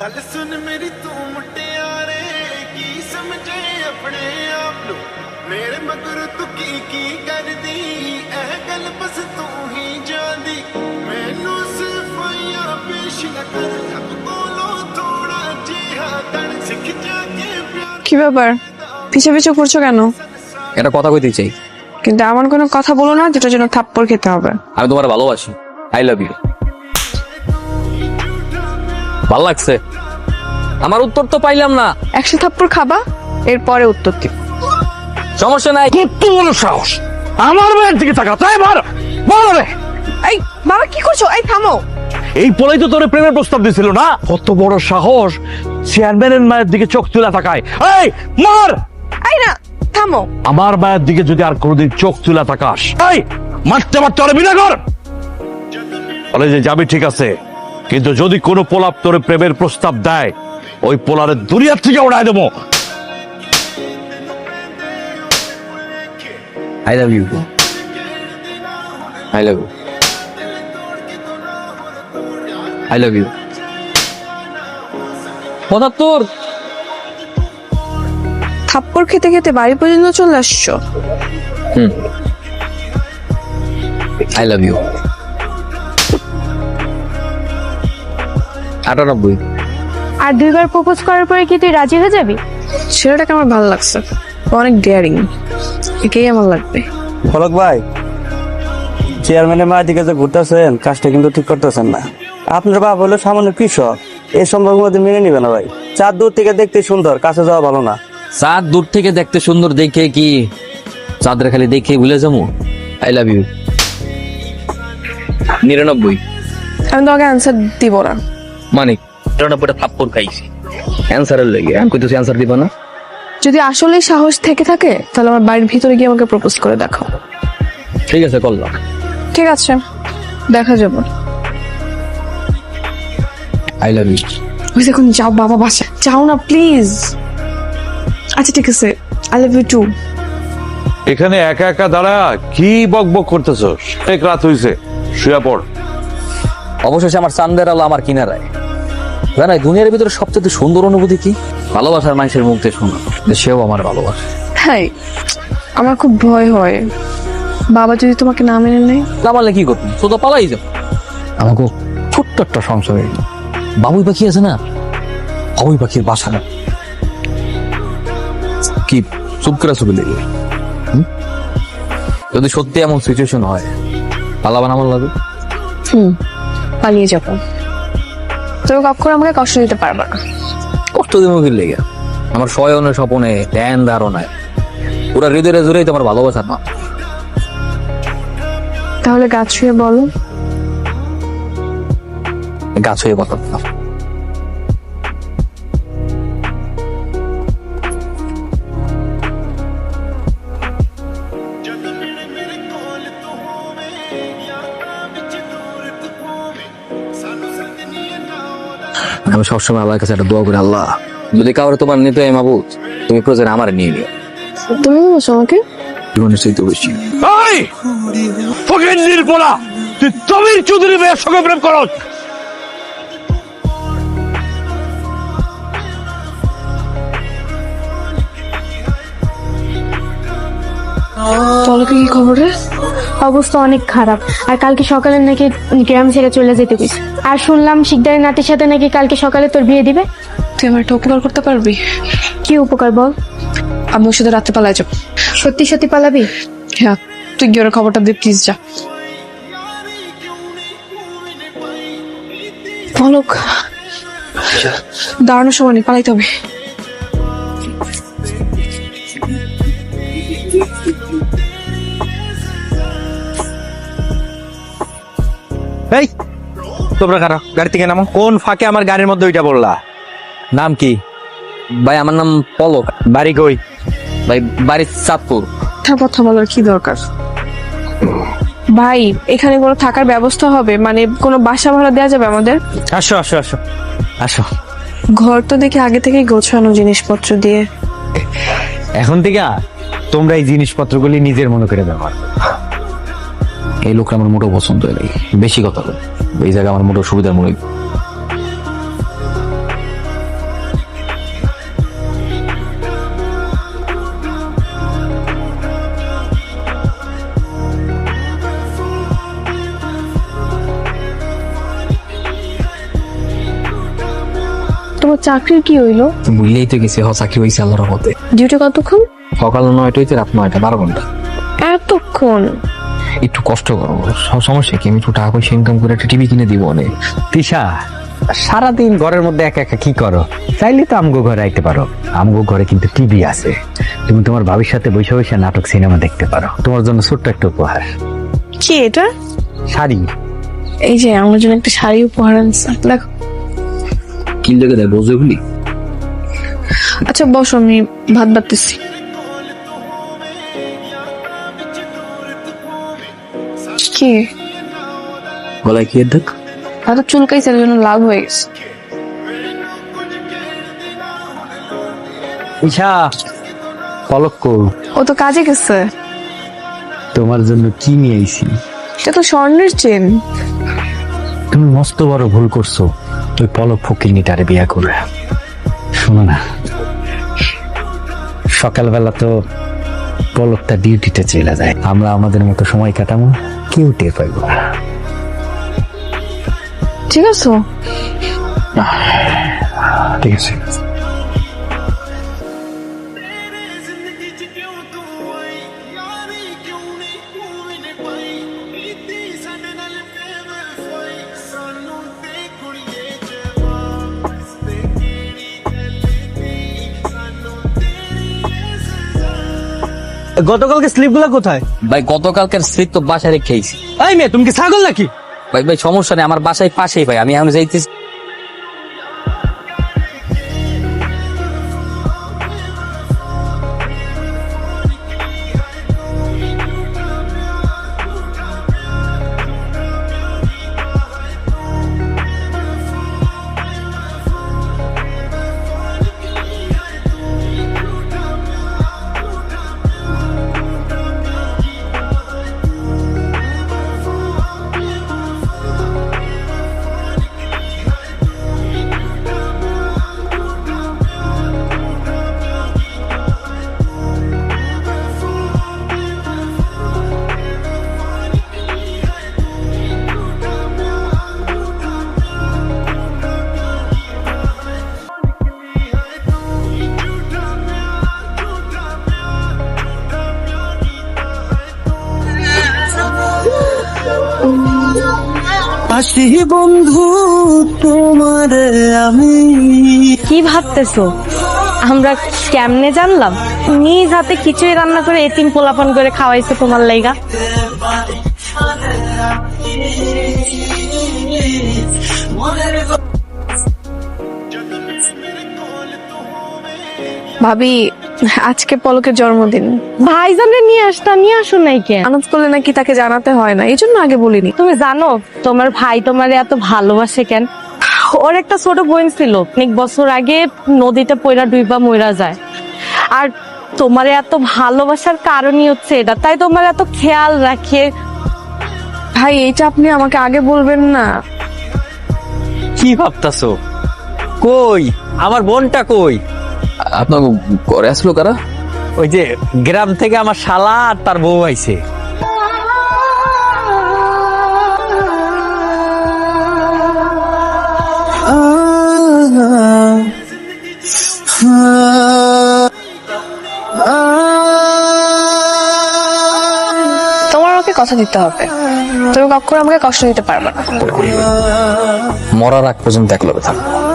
ਗੱਲ ਸੁਣ ਮੇਰੀ ਤੂੰ ਮੁਟਿਆਰੇ ਕੀ ਸਮਝੇ ਆਪਣੇ ਆਪ ਨੂੰ ਮੇਰੇ ਮਗਰ ਤੂੰ ਕੀ ਕੀ ਕਰਦੀ ਇਹ ਗੱਲ ਬਸ ਤੂੰ ਹੀ ਜਾਣਦੀ ਮੈਨੂੰ ਸਿਫਾਈਆਂ ਪੇਸ਼ ਨਾ ਕਰ ਰੱਬ ਕੋਲੋਂ ਥੋੜਾ ਜਿਹਾ ਤਣ ਸਿੱਖ ਜਾ ਕੇ ਪਿਆਰ কি ব্যাপার পিছে পিছে করছো কেন একটা কথা কইতে চাই কিন্তু এমন কোনো কথা বলো না যেটার জন্য থাপ্পড় খেতে হবে আমি তোমার ভালোবাসি আই লাভ ইউ ভালো লাগছে। আমার উত্তর তো পাইলাম না। একশো থাপ্পড় খাবা এরপরে উত্তর দিব। সমস্যা নাই। কত বড় সাহস। আমার মেয়ের দিকে তাকা তাই মার বল রে এই বাবা কি করছ? এই থামো। এই পোলাই তো তোর প্রেমের প্রস্তাব দিছিল না? কত বড় সাহস চেয়ারম্যানের মায়ের দিকে চোখ তুলে তাকায়। এই মার! এই না থামো। আমার মায়ের দিকে যদি আর কোনোদিন চোখ তুলে তাকাস। এই মারতে মারতে ওরে বিনা কর। বলে যে যাবি ঠিক আছে। কিন্তু যদি কোনো পোলাপ তোর প্রেমের প্রস্তাব দেয় ওই পোলারের দুনিয়ার থেকে উড়াই দেবো। I love you I love you I love you পঁচাত্তর। থাপ্পড় খেতে খেতে বাড়ি পর্যন্ত চলে আসছো? হুম। আই লাভ ইউ আটানব্বই। আর দুইবার প্রপোজ করার পরে কি তুই রাজি হয়ে যাবি? ছেলেটাকে আমার ভালো লাগছে। ও অনেক ডেয়ারিং একেই আমার লাগবে। ফলক ভাই চেয়ারম্যানের মায়ের দিকে যে ঘুরতেছেন কাজটা কিন্তু ঠিক করতেছেন না। আপনার বাপ হলো সামান্য কৃষক। এই সম্পর্ক মধ্যে মেনে নিবে না ভাই। চার দূর থেকে দেখতে সুন্দর কাছে যাওয়া ভালো না। চাঁদ দূর থেকে দেখতে সুন্দর দেখে কি চাঁদের খালি দেখে ভুলে যাব? আই লাভ ইউ নিরানব্বই আমি তোমাকে অ্যান্সার দিব না। মানে থাপ্পড় খাইছি। অ্যান্সারের লেগে আমি কইতেছি অ্যান্সার দিবা না। যদি আসলে সাহস থেকে থাকে তাহলে আমার বাড়ির ভিতরে গিয়ে আমাকে প্রপোজ করে দেখো ঠিক আছে করলাম। ঠিক আছে দেখা যাবে। আই লাভ ইউ ওই দেখুন যাও বাবা বাসা যাও না প্লিজ আচ্ছা ঠিক আছে আই লাভ ইউ টু এখানে একা একা দাঁড়া কি বক বক করতেছ? অনেক রাত হইছে শুয়া পড়। অবশেষে আমার চান্দের আলো আমার কিনারায়। জানাই দুনিয়ার ভিতরে সবচেয়ে সুন্দর অনুভূতি কি? ভালোবাসার মানুষের মুখ দিয়ে শোনা। যে সেও আমার ভালোবাসে। হ্যাঁ আমার খুব ভয় হয়। বাবা যদি তোমাকে না মেনে নেয়? না মানলে কি করবি? তো তো পালাই যাও আমাকে ছোট্ট একটা সংসারে বাবুই পাখি আছে না? বাবুই পাখির বাসা না। কি চুপ করে চুপে লেগে যদি সত্যি এমন সিচুয়েশন হয় পালাবান আমার লাগে হুম পালিয়ে যাব। তুমি কখনো আমাকে কষ্ট দিতে পারবে না। কষ্ট দিব কি লেগে? আমার শয়নে স্বপনে ধ্যান ধারণায়। পুরা হৃদয়ে জুড়েই তোমার ভালোবাসা না। তাহলে গাছ ছুঁয়ে বলো। গাছ হয়ে কথা আমি সবসময় আল্লাহর কাছে একটা দোয়া করি আল্লাহ যদি কাউরে তোমার নিতে হয় মাবুদ তুমি প্রয়োজনে আমার নিয়ে নিও। তুমি বলছো আমাকে? জীবনের চাইতে বেশি এই ফকির তুই তমির চৌধুরী মেয়ের সঙ্গে প্রেম করস। পলকে কি খবর রে? অবস্থা অনেক খারাপ। আর কালকে সকালে নাকি গ্রাম ছেড়ে চলে যেতে কইস আর শুনলাম শিকদারের নাতির সাথে নাকি কালকে সকালে তোর বিয়ে দিবে। তুই আমার একটা উপকার করতে পারবি? কি উপকার বল? আমি ওর সাথে রাতে পালাই যাব। সত্যি সত্যি পালাবি? হ্যাঁ তুই গিয়ে ওর খবরটা দে প্লিজ যা। পলক দাঁড়ানোর সময় নেই পালাইতে হবে। এই তোমরা কারা? গাড়ি থেকে নামো। কোন ফাঁকে আমার গাড়ির মধ্যে ওইটা বললা? নাম কি? ভাই আমার নাম পলক বাড়ি কই? ভাই বাড়ির চাঁদপুর। তার কথা বলার কি দরকার? ভাই এখানে কোনো থাকার ব্যবস্থা হবে? মানে কোনো বাসা ভাড়া দেওয়া যাবে আমাদের? আসো আসো আসো। আসো। ঘর তো দেখে আগে থেকেই গোছানো জিনিসপত্র দিয়ে। এখন থেকে তোমরা এই জিনিসপত্রগুলি নিজের মনে করে ব্যবহার করো। এই লোকটা আমার মোটেও পছন্দ হয় বেশি কথা বলে। এই জায়গায় আমার মোটেও সুবিধার মনে তোমার চাকরির কি হইল? বুঝলেই তো গেছি হ চাকরি হয়েছে আল্লাহর রহমতে। ডিউটি কতক্ষণ? সকাল নয়টা হইতে রাত নয়টা বারো ঘণ্টা। এতক্ষণ? একটু কষ্ট করো সমস্যা কি? আমি একটু টাকা পয়সা ইনকাম করে একটা টিভি কিনে দিব অনেক। তিশা সারাদিন ঘরের মধ্যে একা একা কি করো? চাইলে তো আমগো ঘরে আইতে পারো। আমগো ঘরে কিন্তু টিভি আছে। তুমি তোমার ভাবির সাথে বসে বসে নাটক সিনেমা দেখতে পারো। তোমার জন্য ছোট্ট একটা উপহার। কি এটা? শাড়ি। এই যে আমার জন্য একটা শাড়ি উপহার আনছে। দেখো। কি লেগে দেয় বোঝে আচ্ছা বসো আমি ভাত বাড়তেছি। কি? গলায় কি দেখ এত চুলকাইছে এর জন্য লাভ হয়ে গেছে। পলক কৌ, ও তো কাজে গেছে। তোমার জন্য কি নিয়ে আইছি? এটা তো স্বর্ণের চেন। তুমি মস্ত বড় ভুল করছ। ওই পলক ফকিরনিটারে বিয়া করে। শোনো না। সকালবেলা তো পলকটা ডিউটিতে চলে যায়। আমরা আমাদের মতো সময় কাটাবো কেউ টের পাইব না। ঠিক আছে। ঠিক আছে। গতকালকে স্লিপগুলো কোথায়? ভাই গতকালকের স্লিপ তো বাসায় রেখেছি এই মেয়ে তুমি কি ছাগল নাকি? ভাই ভাই সমস্যা নেই আমার বাসায় পাশেই ভাই আমি এখন যাইতেছি। আসি বন্ধু তোমার আমি। কি ভাবতেছো? আমরা কেমনে জানলাম? নিজ হাতে খিচুড়ি রান্না করে এতিম পোলাপন করে খাওয়াইছে তোমার লাইগা। ভাবি আজকে পলকের জন্মদিন। ভাইজানরে নিয়ে আসতা নিয়ে আসো নাই কেন? আনন্দ করলে নাকি তাকে জানাতে হয় না এই জন্য আগে বলিনি। তুমি জানো তোমার ভাই তোমার এত ভালোবাসে কেন? ওর একটা ছোট বোন ছিল অনেক বছর আগে নদীতে পয়রা ডুইবা মইরা যায়। আর তোমার এত ভালোবাসার কারণই হচ্ছে এটা তাই তোমার এত খেয়াল রাখে। ভাই এটা আপনি আমাকে আগে বলবেন না। কি ভাবতাছো? কই? আমার বোনটা কই? আপনার ঘরে আসলো কারা? ওই যে গ্রাম থেকে আমার শালা আর তার বউ আইছে। তোমার ওকে কথা দিতে হবে। তুমি কখনো আমাকে কষ্ট দিতে পারবে না। মরার আগ পর্যন্ত একলবে থাকব